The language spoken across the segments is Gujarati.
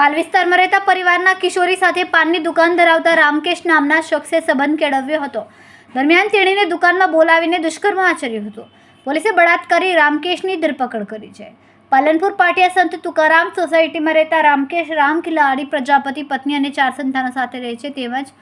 પાલ વિસ્તારમાં રહેતા પરિવારના કિશોરી સાથે પાનની દુકાન ધરાવતા રામકેશ નામના શખ્સે સંબંધ કેળવ્યો હતો. દરમિયાન તેણીને દુકાનમાં બોલાવીને દુષ્કર્મ આચર્યું હતું. પોલીસે બળાત્કારી રામકેશની ધરપકડ કરી છે. પાલનપુર પાટિયા સંત તુકારામ સોસાયટીમાં રહેતા રામકેશ રામ ખિલાડી પ્રજાપતિ, પત્ની અને ચાર સંતાનો સાથે રહે છે. તેમજ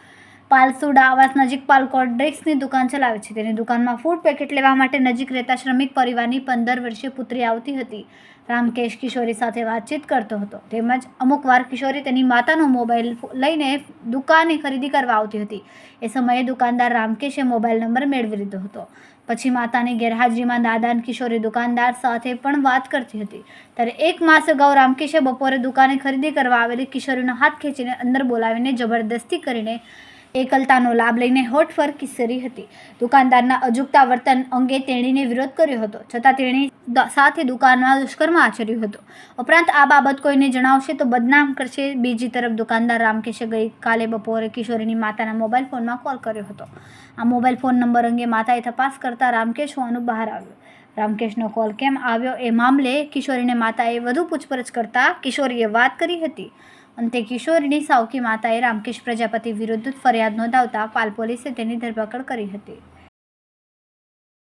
પાલસુડા આવાસ નજીક પાલકોટ ડ્રિક્સની દુકાન ચલાવે છે. તેની દુકાનમાં ફૂડ પેકેટ લેવા માટે નજીક રહેતા શ્રમિક પરિવારની પંદર વર્ષીય પુત્રી આવતી હતી. રામકેશ કિશોરી સાથે વાતચીત કરતો હતો. તેમજ અમુક વાર કિશોરી તેની માતાનો મોબાઈલ લઈને દુકાને ખરીદી કરવા આવતી હતી. એ સમયે દુકાનદાર રામકેશે મોબાઈલ નંબર મેળવી લીધો હતો. પછી માતાની ગેરહાજરીમાં દાદા અને કિશોરી દુકાનદાર સાથે પણ વાત કરતી હતી. ત્યારે એક માસ અગાઉ રામકેશે બપોરે દુકાને ખરીદી કરવા આવેલી કિશોરીનો હાથ ખેંચીને અંદર બોલાવીને જબરદસ્તી કરીને એકલતાનો લાભ લઈને હોટ પર કિસરી હતી. દુકાનદારના અજુગતા વર્તન અંગે તેણીને વિરોધ કર્યો હતો. છતાં તેણી સાથે દુકાનમાં દુષ્કર્મ આચર્યું હતું. ઉપરાંત આ બાબત કોઈને જણાવશે તો બદનામ કરશે. બીજી તરફ દુકાનદાર રામકેશે ગઈકાલે બપોરે કિશોરીની માતાના મોબાઈલ ફોનમાં કોલ કર્યો હતો. આ મોબાઈલ ફોન નંબર અંગે માતાએ તપાસ કરતા રામકેશ હોવાનું બહાર આવ્યું. રામકેશનો કોલ કેમ આવ્યો એ મામલે કિશોરીને માતાએ વધુ પૂછપરછ કરતા કિશોરીએ વાત કરી હતી. અંતે કિશોરીની સાવકી માતાએ રામકેશ પ્રજાપતિ વિરુદ્ધ ફરિયાદ નોંધાવતા પાલ પોલીસે તેની ધરપકડ કરી હતી.